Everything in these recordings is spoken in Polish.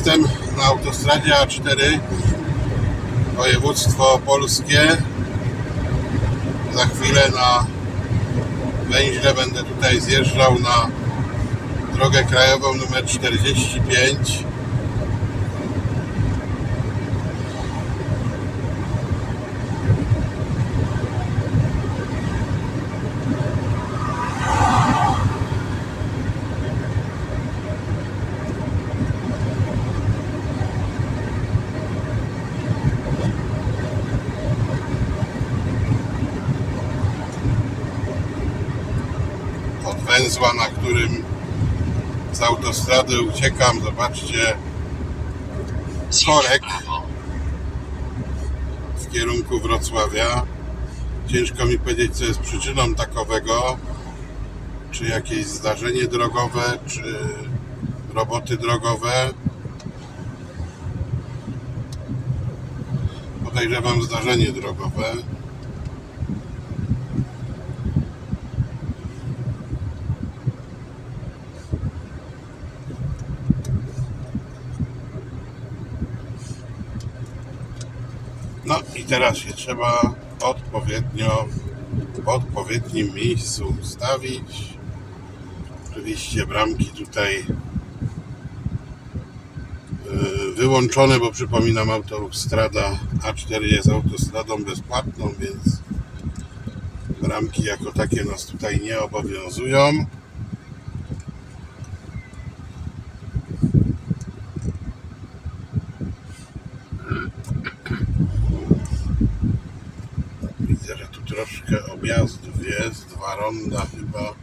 Jestem na autostradzie A4, województwo opolskie. Za chwilę na węźle będę tutaj zjeżdżał na drogę krajową numer 45. węzła, na którym z autostrady uciekam. Zobaczcie, korek w kierunku Wrocławia. Ciężko mi powiedzieć, co jest przyczyną takowego. Czy jakieś zdarzenie drogowe, czy roboty drogowe. Podejrzewam zdarzenie drogowe. No i teraz się trzeba odpowiednio w odpowiednim miejscu ustawić. Oczywiście bramki tutaj yy, wyłączone, bo przypominam, autostrada A4 jest autostradą bezpłatną, więc bramki jako takie nas tutaj nie obowiązują. Widzę, że tu troszkę objazdów jest, dwa ronda chyba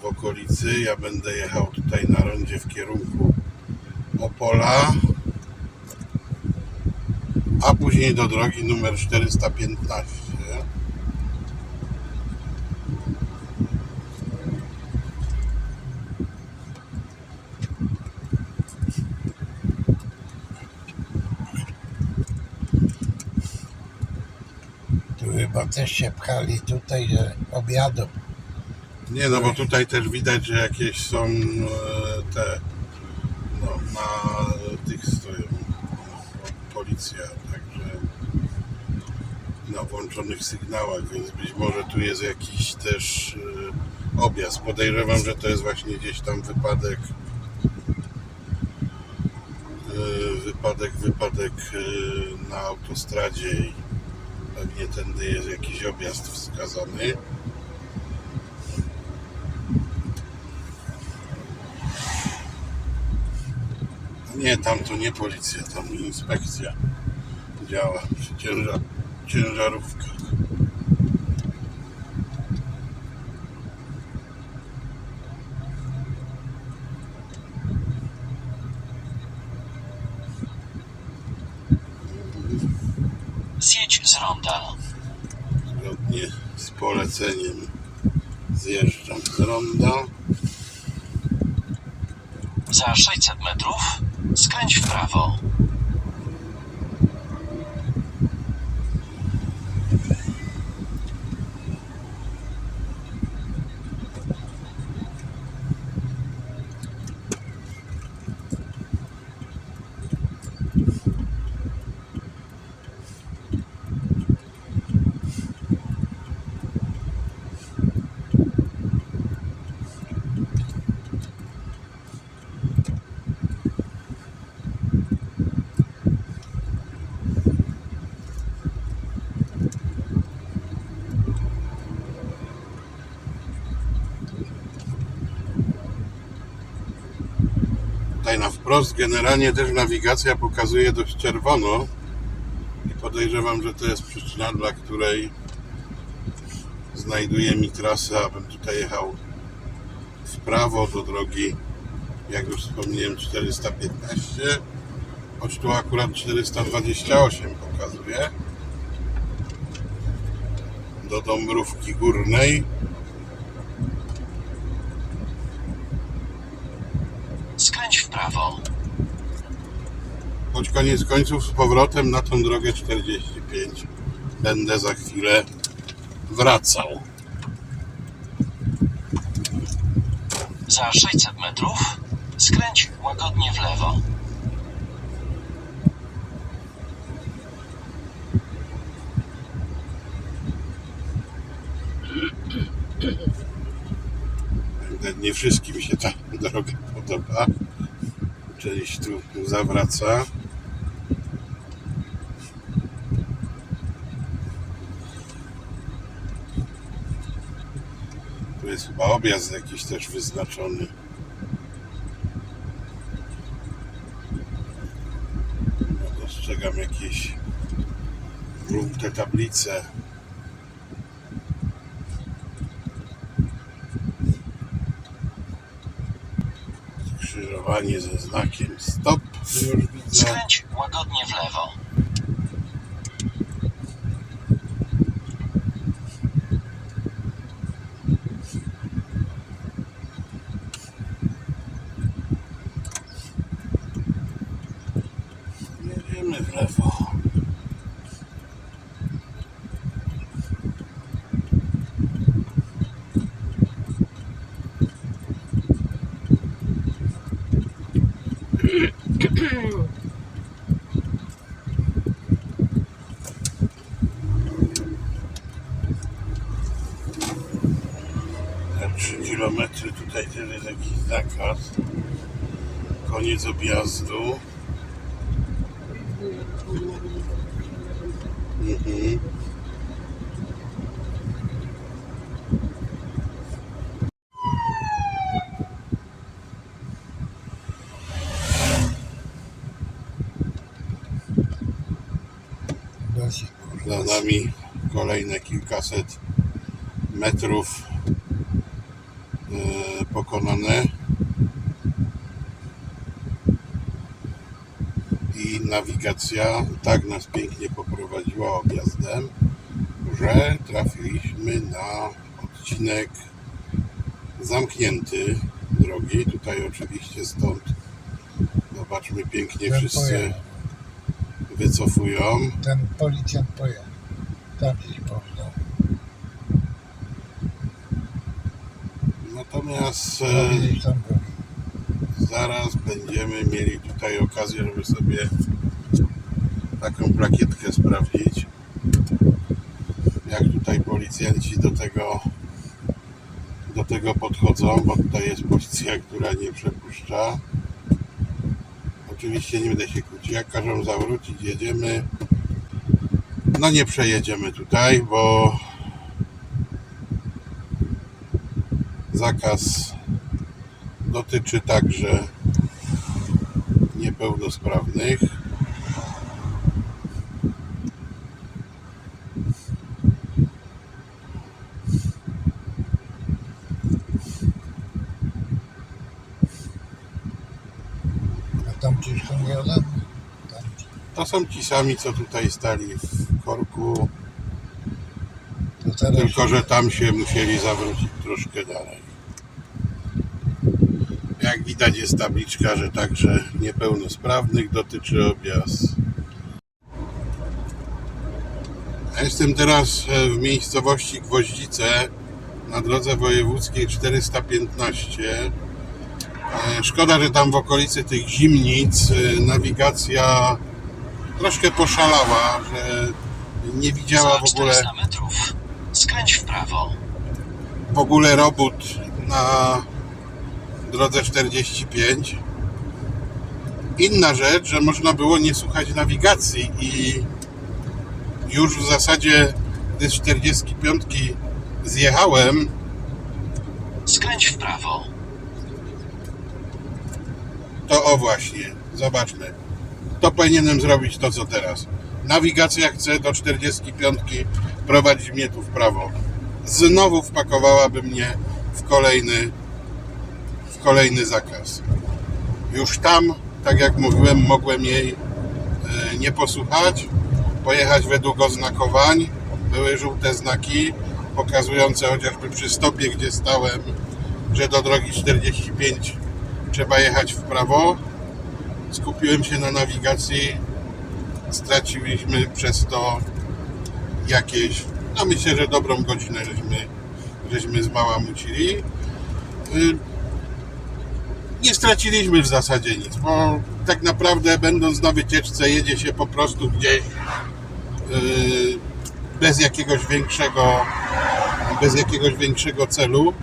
w okolicy. Ja będę jechał tutaj na rondzie w kierunku Opola, a później do drogi numer 415. Tu chyba też się pchali tutaj, że objadą. Nie, no bo tutaj też widać, że jakieś są e, te no, na tych stoją policja, także na włączonych sygnałach, więc być może tu jest jakiś też e, objazd. Podejrzewam, że to jest właśnie gdzieś tam wypadek e, wypadek, wypadek e, na autostradzie i pewnie tędy jest jakiś objazd wskazany. Nie, tam to nie policja, tam inspekcja działa przy ciężar, ciężarówkach. Zjedź z ronda. Zgodnie z poleceniem zjeżdżam z ronda. Za 600 metrów skręć w prawo. Tutaj na wprost generalnie też nawigacja pokazuje dość czerwono. I podejrzewam, że to jest przyczyna, dla której znajduje mi trasę, abym tutaj jechał w prawo do drogi, jak już wspomniałem, 415, choć tu akurat 428 pokazuje do Dąbrówki Górnej. prawo. Choć koniec końców z powrotem na tą drogę 45 będę za chwilę wracał. Za 600 metrów skręć łagodnie w lewo. nie wszystkim się ta droga podoba. Część tu zawraca. Tu jest chyba objazd jakiś też wyznaczony. No, Dostrzegam jakieś żółte tablice. Skrzyżowanie ze znakiem stop. Skręć łagodnie w lewo. Jedziemy w lewo. Za 3 km tutaj też jest jakiś zakaz. Koniec objazdu. Mhm. Za nami kolejne kilkaset metrów pokonane. I nawigacja tak nas pięknie poprowadziła objazdem, że trafiliśmy na odcinek zamknięty drogi. Tutaj oczywiście stąd zobaczmy pięknie Ten wszyscy pojechał. wycofują. Ten policjant pojechał. Tam gdzieś poddał. Natomiast e, zaraz będziemy mieli tutaj okazję, żeby sobie taką plakietkę sprawdzić. Jak tutaj policjanci do tego do tego podchodzą, bo tutaj jest policja, która nie przepuszcza. Oczywiście nie będę się kłócić. Jak każą zawrócić, jedziemy. No nie przejedziemy tutaj, bo zakaz dotyczy także niepełnosprawnych. A tam gdzieś to nie są ci sami, co tutaj stali w korku, tylko że tam się musieli zawrócić troszkę dalej. Jak widać jest tabliczka, że także niepełnosprawnych dotyczy objazd. Ja jestem teraz e, w miejscowości Gwoździce na drodze wojewódzkiej 415. E, Szkoda, że tam w okolicy tych zimnic e, nawigacja troszkę poszalała, że nie widziała w ogóle 400 metrów skręć w prawo. w ogóle robót na drodze 45. Inna rzecz, że można było nie słuchać nawigacji i już w zasadzie, gdy z 45 zjechałem, Skręć w prawo. to o właśnie, zobaczmy. To powinienem zrobić to, co teraz. Nawigacja chce do 45 prowadzić mnie tu w prawo. Znowu wpakowałaby mnie w kolejny, kolejny zakaz. Już tam, tak jak mówiłem, mogłem jej e, nie posłuchać, pojechać według oznakowań. Były żółte znaki pokazujące chociażby przy stopie, gdzie stałem, że do drogi 45 trzeba jechać w prawo. Skupiłem się na nawigacji. Straciliśmy przez to jakieś, no myślę, że dobrą godzinę żeśmy, żeśmy zbałamucili. Nie straciliśmy w zasadzie nic, bo tak naprawdę będąc na wycieczce jedzie się po prostu gdzieś y, bez jakiegoś większego bez jakiegoś większego celu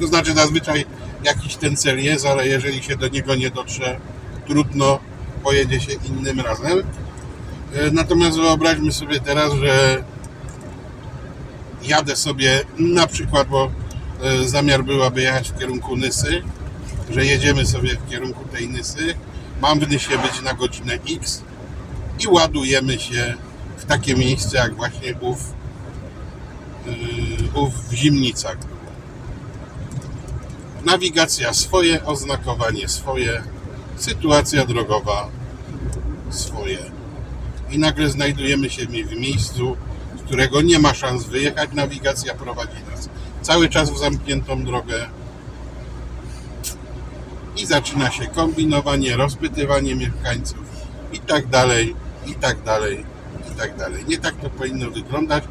To znaczy zazwyczaj jakiś ten cel jest, ale jeżeli się do niego nie dotrze, trudno, pojedzie się innym razem. E, Natomiast wyobraźmy sobie teraz, że jadę sobie na przykład, bo e, zamiar byłaby jechać w kierunku Nysy, że jedziemy sobie w kierunku tej Nysy, mam w Nysie być na godzinę X i ładujemy się w takie miejsce jak właśnie ów, yy, ów w Zimnicach. Nawigacja swoje, oznakowanie swoje, sytuacja drogowa swoje. I nagle znajdujemy się w miejscu, z którego nie ma szans wyjechać. Nawigacja prowadzi nas cały czas w zamkniętą drogę. I zaczyna się kombinowanie, rozpytywanie mieszkańców i tak dalej, i tak dalej, i tak dalej. Nie tak to powinno wyglądać,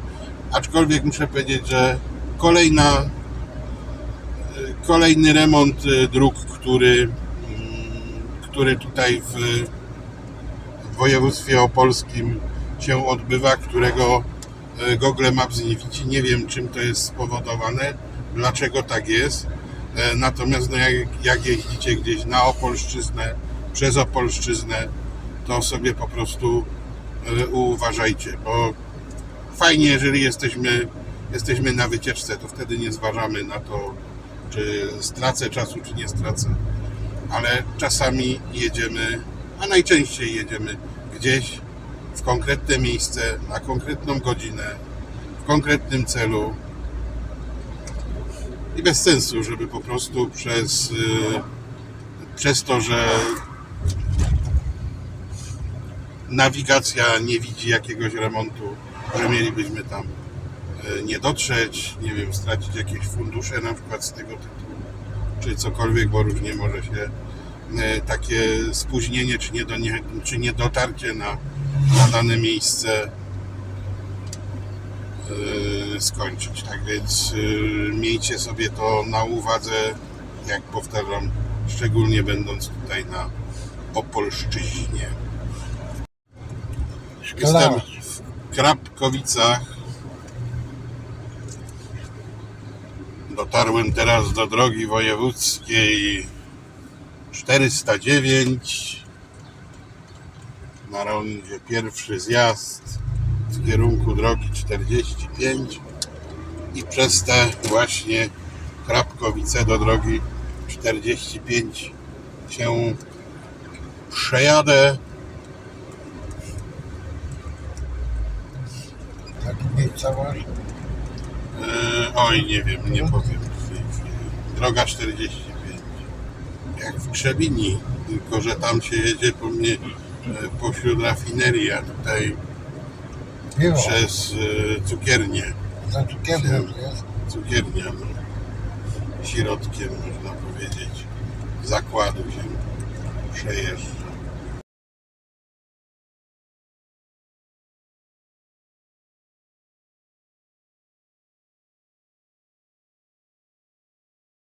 aczkolwiek muszę powiedzieć, że kolejna, kolejny remont y, dróg, który, mm, który tutaj w, województwie opolskim się odbywa, którego Google Maps nie widzi. Nie wiem, czym to jest spowodowane, dlaczego tak jest. E, Natomiast no jak, jak jeździcie gdzieś na Opolszczyznę, przez Opolszczyznę, to sobie po prostu e, uważajcie, bo fajnie, jeżeli jesteśmy, jesteśmy na wycieczce, to wtedy nie zważamy na to, czy stracę czasu, czy nie stracę. Ale czasami jedziemy, a najczęściej jedziemy gdzieś w konkretne miejsce, na konkretną godzinę, w konkretnym celu. I bez sensu, żeby po prostu przez, y, przez to, że nawigacja nie widzi jakiegoś remontu, że mielibyśmy tam e, nie dotrzeć, nie wiem, stracić jakieś fundusze na przykład z tego tytułu, czy cokolwiek, bo różnie może się e, takie spóźnienie, czy, nie do, czy niedotarcie na, na dane miejsce e, skończyć. Tak więc e, miejcie sobie to na uwadze, jak powtarzam, szczególnie będąc tutaj na Opolszczyźnie. Jestem w Krapkowicach. Dotarłem teraz do drogi wojewódzkiej 409. Na rondzie pierwszy zjazd w kierunku drogi 45 i przez te właśnie Krapkowice do drogi 45 się przejadę. Tak miejscowość. E, oj, nie wiem, nie powiem. w tej chwili. Droga 45. Jak w Trzebini, tylko że tam się jedzie po mnie pośród rafinerii, a tutaj przez e, cukiernię. Za cukiernią jest. Cukiernia, no. Środkiem, można powiedzieć, zakładu się przejeżdża.